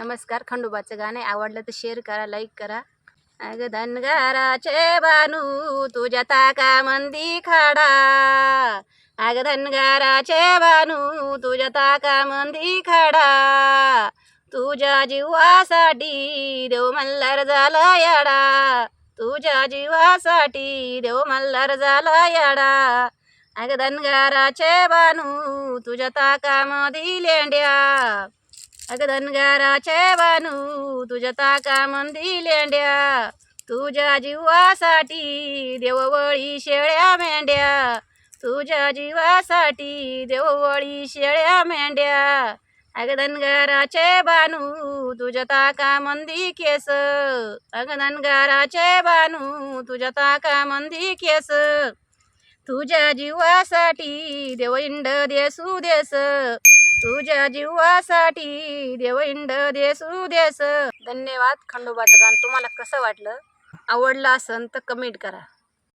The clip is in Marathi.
नमस्कार खंडोबाचं गाणे आवडलं तर शेअर करा लाईक करा. अग धनगाराचे बानू तुझ्या ताका मंदी खाडा. अग धनगाराचे बानू तुझ्या ताका मंदी खाडा. तुझ्या जीवासाठी देव मल्हार झाला याडा. तुझ्या जीवासाठी देव मल्हार झाला याडा. अग धनगाराचे बानू तुझ्या ताकामधी लेंड्या. अग धनगाराचे बानू तुझ्या ताकामंदी लेंड्या. तुझ्या जीवासाठी देववळी शेळ्या मेंढ्या. तुझ्या जीवासाठी देववळी शेळ्या मेंढ्या. अगदनगाराचे बानू तुझ्या ताकामंदी केस. अग धनगाराचे बानू तुझ्या ताकामंदी केस. तुझ्या जीवासाठी देव इंड देसू देस. तुझ्या जीवासाठी देव इंड देसू देस. धन्यवाद खंडोबाचं गाणं. तुम्हाला कसं वाटलं? आवडलं असन तर कमेंट करा.